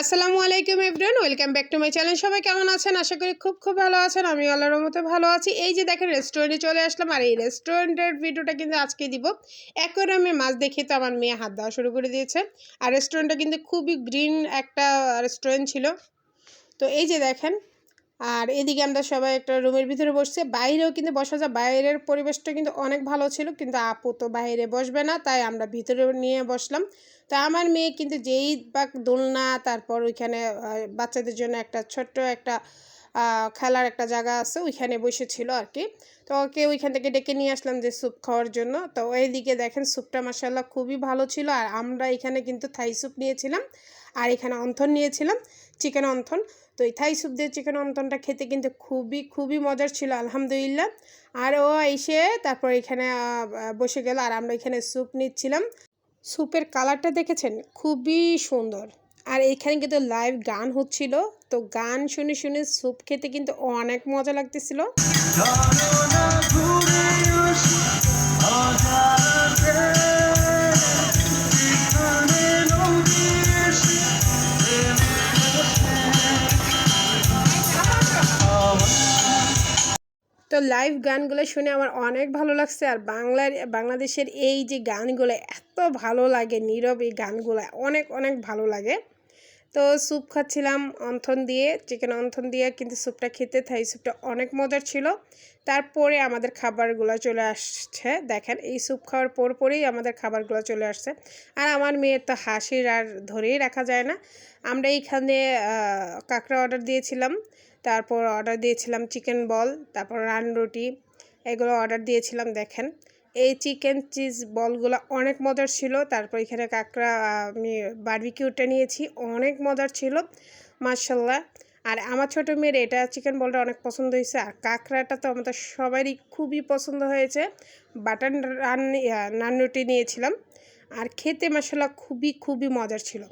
আসসালামু আলাইকুম everyone, welcome back to my channel. সবাই কেমন আছেন? আশা করি খুব খুব ভালো আছেন। আমি আল্লাহর মতো ভালো আছি। এই যে দেখেন রেস্টুরেন্টে চলে আসলাম। আর এই রেস্টুরেন্টের ভিডিওটা কিন্তু আজকে দিব। আমি মাছ দেখে তো আমার মেয়ে হাত দেওয়া শুরু করে দিয়েছে। আর রেস্টুরেন্টটা কিন্তু খুবই গ্রিন একটা রেস্টুরেন্ট ছিল। তো এই যে দেখেন, আর এদিকে আমরা সবাই একটা রুমের ভিতরে বসছে। বাইরেও কিন্তু বসা যায়। বাইরের পরিবেশটা কিন্তু অনেক ভালো ছিল। কিন্তু আপু তো বাইরে বসবে না, তাই আমরা ভিতরে নিয়ে বসলাম। তো আমার মেয়ে কিন্তু যেই বা দোলনা, তারপর ওইখানে বাচ্চাদের জন্য একটা ছোট্ট একটা খেলার একটা জায়গা আছে, ওইখানে বসেছিল আর কি তো ওকে ওইখান থেকে ডেকে নিয়ে আসলাম যে স্যুপ খাওয়ার জন্য। তো ওইদিকে দেখেন স্যুপটা মাসাল্লাহ খুবই ভালো ছিল। আর আমরা এখানে কিন্তু থাই স্যুপ নিয়েছিলাম। আর এখানে অন্থন নিয়েছিলাম, চিকেন অন্থন। তো এই থাই স্যুপ দিয়ে চিকেন অন্তনটা খেতে কিন্তু খুবই খুবই মজার ছিল, আলহামদুলিল্লাহ। আর ও এসে তারপর এখানে বসে গেল। আর আমরা এখানে স্যুপ নিচ্ছিলাম। স্যুপের কালারটা দেখেছেন? খুবই সুন্দর। আর এখানে কিন্তু লাইভ গান হচ্ছিল। তো গান শুনে শুনে স্যুপ খেতে কিন্তু অনেক মজা লাগতেছিল। তো লাইভ গানগুলো শুনে আমার অনেক ভালো লাগছে। আর বাংলার, বাংলাদেশের এই যে গানগুলো এত ভালো লাগে, নীরব এই গানগুলো অনেক অনেক ভালো লাগে। তো স্যুপ খাচ্ছিলাম অন্থন দিয়ে চিকেন অন্থন দিয়ে, কিন্তু স্যুপটা খেতে থাই স্যুপটা অনেক মজার ছিল। তারপরে আমাদের খাবারগুলো চলে আসছে, দেখেন, এই স্যুপ খাওয়ার পর পরেই আমাদের খাবারগুলো চলে আসছে। আর আমার মেয়ের তো হাসির আর ধরেই রাখা যায় না। আমরা এইখানে কাঁকড়া অর্ডার দিয়েছিলাম। তারপর অর্ডার দিয়েছিলাম চিকেন বল তারপর রান রুটি, এগুলো অর্ডার দিয়েছিলাম, দেখেন। এই চিকেন চিজ বলগুলো অনেক মজার ছিল, তারপর এখানে কাঁকড়া আমি বার্বিকিউটা নিয়েছি, অনেক মজার ছিল মার্শাল্লাহ আর আমার ছোটো মেয়ের এটা চিকেন বলটা অনেক পছন্দ হয়েছে, আর কাঁকড়াটা তো আমাদের সবারই খুবই পছন্দ হয়েছে। বাটার রান নান রুটি নিয়েছিলাম। আর খেতে মশলা খুবই খুবই মজার ছিল।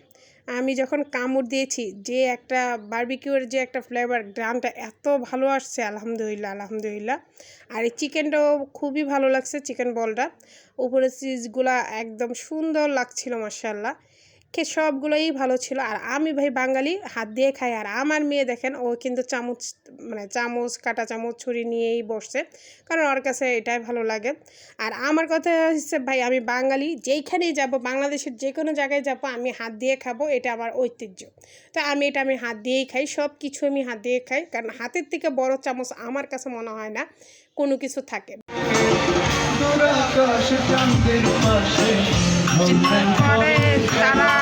আমি যখন কামড় দিয়েছি, যে একটা বারবিকিউর যে একটা ফ্লেভার গ্রামটা এত ভালো আসছে, আলহামদুলিল্লাহ আলহামদুলিল্লাহ। আর এই চিকেনটাও খুবই ভালো লাগছে চিকেন বলটা উপরে চিজগুলা একদম সুন্দর লাগছিল মার্শাল্লাহ খে সবগুলোই ভালো ছিল। আর আমি ভাই বাঙালি হাত দিয়ে খাই। আর আমার মেয়ে দেখেন ও কিন্তু চামচ মানে চামচ কাটা চামচ ছুরি নিয়েই বসছে। কারণ ওর কাছে এটাই ভালো লাগে। আর আমার কথা হচ্ছে ভাই আমি বাঙালি যেইখানেই যাব বাংলাদেশের যে কোনো জায়গায় যাব আমি হাত দিয়ে খাব এটা আমার ঐতিহ্য। তো আমি এটা আমি হাত দিয়েই খাই সব কিছু আমি হাত দিয়ে খাই। কারণ হাতের থেকে বড় চামচ আমার কাছে মনে হয় না কোনো কিছু থাকে। তারা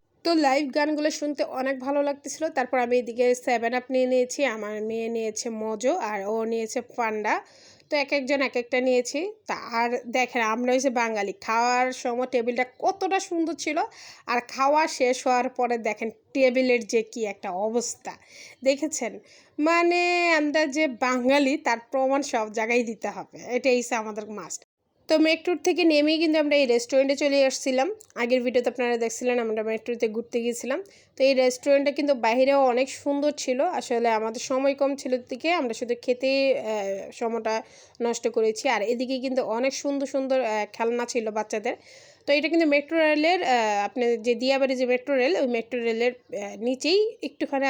তো লাইভ গানগুলো শুনতে অনেক ভালো লাগতেছিল। তারপর আমি এদিকে সেভেন আপ নিয়ে নিয়েছি। আমার মেয়ে নিয়েছে মজো আর ও নিয়েছে পান্ডা তো এক একজন এক একটা নিয়েছি। তা আর দেখেন, আমরা হয়েছে বাঙালি। খাওয়ার সময় টেবিলটা কতটা সুন্দর ছিল। আর খাওয়া শেষ হওয়ার পরে দেখেন, টেবিলের যে কি একটা অবস্থা। দেখেছেন? মানে আমরা যে বাঙালি, তার প্রমাণ সব জায়গায় দিতে হবে। এটাই আমাদের মাস্ট তো মেট্রোর থেকে নেমেই কিন্তু আমরা এই রেস্টুরেন্টে চলে আসছিলাম। আগের ভিডিওতে আপনারা দেখছিলেন, আমরা মেট্রোতে ঘুরতে গিয়েছিলাম। তো এই রেস্টুরেন্টটা কিন্তু বাইরেও অনেক সুন্দর ছিল। আসলে আমাদের সময় কম ছিল দিকে আমরা শুধু খেতে সময়টা নষ্ট করেছি। আর এদিকে কিন্তু অনেক সুন্দর সুন্দর খেলনা ছিল বাচ্চাদের। তো এটা কিন্তু মেট্রো রেলের আপনার যে দিয়াবাড়ি যে মেট্রো রেল, ওই মেট্রো রেলের নিচেই একটুখানি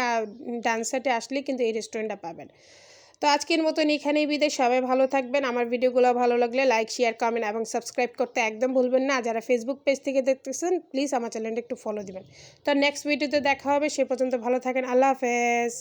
ডান সাইডে আসলে কিন্তু এই রেস্টুরেন্টটা পাবেন। তো আজকের মতন এখানেই বিদায়। সবাই ভালো থাকবেন। আমার ভিডিওগুলো ভালো লাগলে লাইক শেয়ার কমেন্ট এবং সাবস্ক্রাইব করতে একদম ভুলবেন না। যারা ফেসবুক পেজ থেকে দেখতেছেন প্লিজ আমার চ্যানেলটা একটু ফলো দিবেন। তো নেক্সট ভিডিওতে দেখা হবে। সে পর্যন্ত ভালো থাকেন। আল্লাহ হাফেজ।